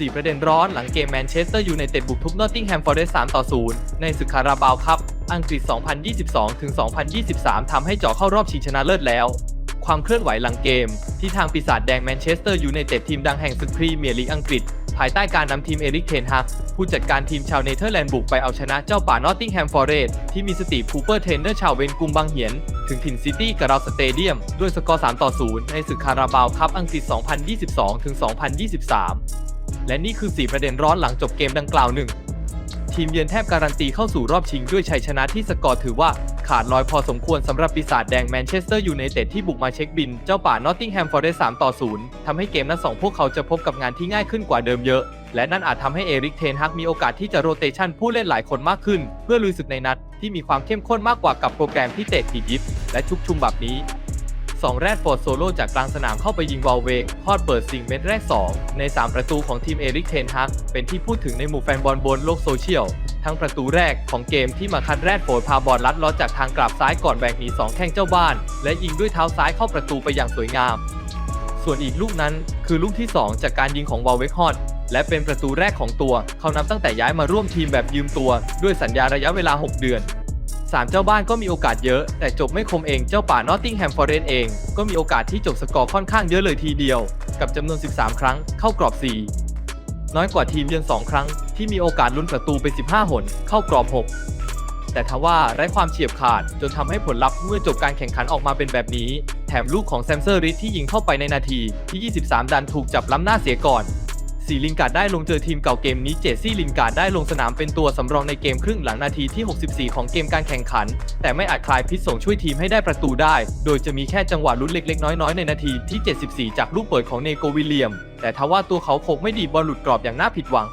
4 ประเด็นร้อนหลังเกมแมนเชสเตอร์ยูไนเต็ดบุกทุบนอตติงแฮมฟอร์เรสต์3ต่อ 0 ในศึกคาราบาวครับ อังกฤษ 2022 ถึง 2023 ทำให้เจาะเข้ารอบชิงชนะเลิศแล้ว ความเคลื่อนไหวหลังเกม ที่ทางปีศาจแดงแมนเชสเตอร์ยูไนเต็ดทีมดังแห่งศึกพรีเมียร์ลีกอังกฤษ ภายใต้การนำทีมเอริกเทนฮักผู้จัดการทีมชาวเนเธอร์แลนด์บุกไปเอาชนะเจ้าป่านอตติงแฮมฟอร์เรสต์ที่มีสตีฟคูเปอร์เทรนเนอร์ชาวเวนกุมบางเหียนถึงถิ่นซิตี้กับเราสเตเดียม ด้วยสกอร์ 3 ต่อ 0 ในศึกคาราบาวครับอังกฤษ 2022 ถึง 2023 และนี่คือ 4 ประเด็นร้อนหลังจบเกมดังกล่าวหนึ่งทีมเยือนแทบการันตีเข้าสู่รอบชิงด้วยชัยชนะที่สกอร์ถือว่าขาดลอยพอสมควรสำหรับปีศาจแดงแมนเชสเตอร์ยูไนเต็ดที่บุกมาเช็คบิน เจ้าป่านอตติงแฮมฟอร์เรสต์3ต่อ0ทำให้เกมนัดสองพวกเขาจะพบกับงานที่ง่ายขึ้นกว่าเดิมเยอะ และนั่นอาจทำให้เอริกเทนฮักมีโอกาสที่จะโรเตชันผู้เล่นหลายคนมากขึ้น เพื่อลุยศึกในนัดที่มีความเข้มข้นมากกว่ากับโปรแกรมที่เตะถีบยิบและชุกชุมแบบนี้ สองแรดฟอร์ดโซโล่จากกลางสนามเข้าไปยิงวอลเวกทอดเปิดสิงเม็ดแรก 2 ใน 3 ประตูของทีมเอริกเทนฮักเป็นที่พูดถึงในหมู่แฟนบอลบนโลกโซเชียล ทั้งประตูแรกของเกมที่มาคัดแรดโฟร์ดพาบอลลัดล้อจากทางกลับซ้ายก่อนแบกหนี2แข้งเจ้าบ้าน และยิงด้วยเท้าซ้ายเข้าประตูไปอย่างสวยงาม ส่วนอีกลูกนั้นคือลูกที่ 2 จากการยิงของวอลเวกฮอดและเป็นประตูแรกของตัว เขานับตั้งแต่ย้ายมาร่วมทีมแบบยืมตัว ด้วยสัญญาระยะเวลา 6 เดือน สามเจ้าบ้านก็มีโอกาสเยอะ แต่จบไม่คมเองเจ้าป่านอตติงแฮมฟอร์เรสเอง ก็มีโอกาสที่จบสกอร์ค่อนข้างเยอะเลยทีเดียว กับจำนวน 13 ครั้งเข้ากรอบ 4 น้อยกว่าทีมเยือน 2 ครั้ง ที่มีโอกาสลุ้นประตูไป 15 หน เข้ากรอบ 6 แต่ทว่าไร้ความเฉียบขาดจนทำให้ผลลัพธ์เมื่อจบการแข่งขันออกมาเป็นแบบนี้ แถมลูกของแซมเซอร์ริสที่ยิงเข้าไปในนาทีที่ 23 ดันถูกจับล้ำหน้าเสียก่อน สีลินการ์ดได้ลงเจอทีมเก่าเกมนี้เจสซี่ลินการ์ดได้ลงสนามเป็นตัวสำรองในเกมครึ่งหลังนาทีที่ 64 ของเกมการแข่งขัน แต่ไม่อาจคลายพิษส่งช่วยทีมให้ได้ประตูได้ โดยจะมีแค่จังหวะลุ้นเล็กๆ น้อยๆ ในนาทีที่ 74 จากลูกเปิดของเนโกวิลเลียม แต่ทว่าตัวเขาคงไม่ดีบอลหลุดกรอบอย่างน่าผิดหวัง